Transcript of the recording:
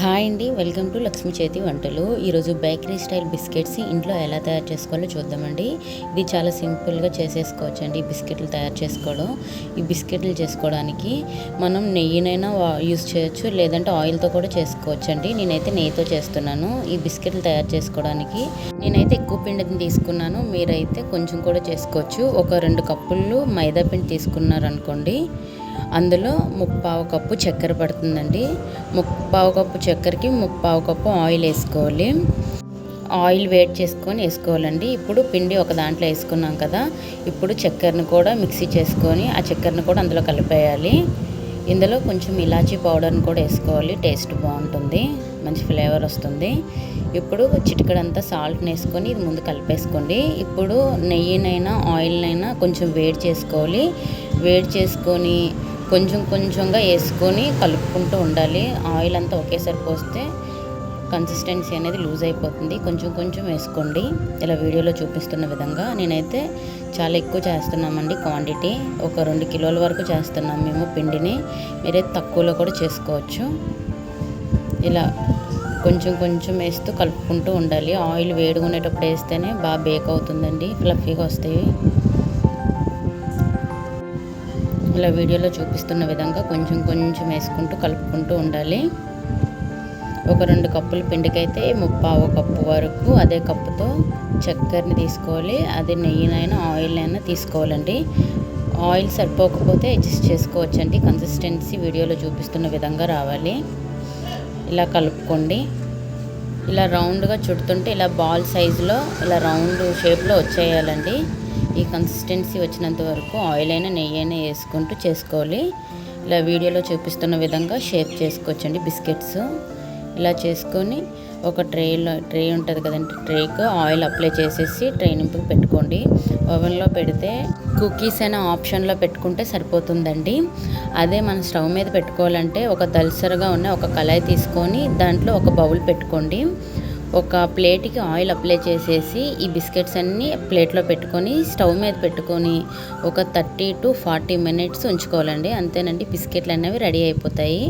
Hi అండి welcome to Lakshmi చేతి వంటలు. ఈరోజు బేకరీ స్టైల్ బిస్కెట్స్ ఇంట్లో ఎలా తయారు చేసుకోవాలో చూద్దామండి. ఇది చాలా సింపుల్గా చేసేసుకోవచ్చు అండి ఈ బిస్కెట్లు తయారు చేసుకోవడం. ఈ బిస్కెట్లు చేసుకోవడానికి మనం నెయ్యినైనా యూస్ చేయొచ్చు లేదంటే ఆయిల్తో కూడా చేసుకోవచ్చు అండి నేనైతే నెయ్యితో చేస్తున్నాను. ఈ బిస్కెట్లు తయారు చేసుకోవడానికి నేనైతే ఎక్కువ పిండిని తీసుకున్నాను. మీరైతే కొంచెం కూడా చేసుకోవచ్చు. ఒక రెండు కప్పులు మైదా పిండి తీసుకున్నారనుకోండి. అందులో ముప్పావు కప్పు చక్కెర పడుతుందండి. ముప్పావు కప్పు చక్కెరకి ముప్పావు కప్పు ఆయిల్ వేసుకోవాలి. ఆయిల్ వేట్ చేసుకొని వేసుకోవాలండి. ఇప్పుడు పిండి ఒక దాంట్లో వేసుకున్నాం కదా ఇప్పుడు చక్కెరను కూడా మిక్సీ చేసుకొని ఆ చక్కెరను కూడా అందులో కలిపేయాలి. ఇందులో కొంచెం ఇలాచీ పౌడర్ని కూడా వేసుకోవాలి. టేస్ట్ బాగుంటుంది. మంచి ఫ్లేవర్ వస్తుంది. ఇప్పుడు చిటికడంతా సాల్ట్ని వేసుకొని ఇది ముందు కలిపేసుకోండి. ఇప్పుడు నెయ్యినైనా ఆయిల్నైనా కొంచెం వేడి చేసుకోవాలి. వేడి చేసుకొని కొంచెం కొంచెంగా వేసుకొని కలుపుకుంటూ ఉండాలి. ఆయిల్ అంతా ఒకేసారి పోస్తే కన్సిస్టెన్సీ అనేది లూజ్ అయిపోతుంది. కొంచెం కొంచెం వేసుకోండి. ఇలా వీడియోలో చూపిస్తున్న విధంగా నేనైతే చాలా ఎక్కువ చేస్తున్నామండి క్వాంటిటీ ఒక రెండు కిలోల వరకు చేస్తున్నాం మేము పిండిని. మీరైతే తక్కువలో కూడా చేసుకోవచ్చు. ఇలా కొంచెం కొంచెం వేస్తూ కలుపుకుంటూ ఉండాలి. ఆయిల్ వేడుకునేటప్పుడు వేస్తేనే బాగా బేక్ అవుతుందండి. ఫ్లఫీగా వస్తాయి. ఇలా వీడియోలో చూపిస్తున్న విధంగా కొంచెం కొంచెం వేసుకుంటూ కలుపుకుంటూ ఉండాలి. ఒక రెండు కప్పుల పిండికైతే ముప్పావు కప్పు వరకు అదే కప్పుతో చక్కెరని తీసుకోవాలి. అదే నెయ్యినైనా ఆయిల్ అయినా తీసుకోవాలండి. ఆయిల్ సరిపోకపోతే అడ్జస్ట్ చేసుకోవచ్చండి. కన్సిస్టెన్సీ వీడియోలో చూపిస్తున్న విధంగా రావాలి. ఇలా కలుపుకోండి. ఇలా రౌండ్గా చుడుతుంటే ఇలా బాల్ సైజులో ఇలా రౌండ్ షేప్లో వచ్చేయాలండి. ఈ కన్సిస్టెన్సీ వచ్చినంత వరకు ఆయిల్ అయినా నెయ్యి అయినా వేసుకుంటూ చేసుకోవాలి. ఇలా వీడియోలో చూపిస్తున్న విధంగా షేప్ చేసుకోవచ్చండి బిస్కెట్స్. ఇలా చేసుకొని ఒక ట్రేలో ట్రే ఉంటుంది కదండి ట్రేకి ఆయిల్ అప్లై చేసేసి ట్రే నింపుకు పెట్టుకోండి. ఓవెన్లో పెడితే కుకీస్ అనే ఆప్షన్లో పెట్టుకుంటే సరిపోతుందండి. అదే మనం స్టవ్ మీద పెట్టుకోవాలంటే ఒక దల్సరగా ఉన్న ఒక కళాయి తీసుకొని దాంట్లో ఒక బౌల్ పెట్టుకోండి. ఒక ప్లేట్కి ఆయిల్ అప్లై చేసేసి ఈ బిస్కెట్స్ అన్నీ ప్లేట్లో పెట్టుకొని స్టవ్ మీద పెట్టుకొని ఒక థర్టీ టు ఫార్టీ మినిట్స్ ఉంచుకోవాలండి. అంతేనండి బిస్కెట్లు అనేవి రెడీ అయిపోతాయి.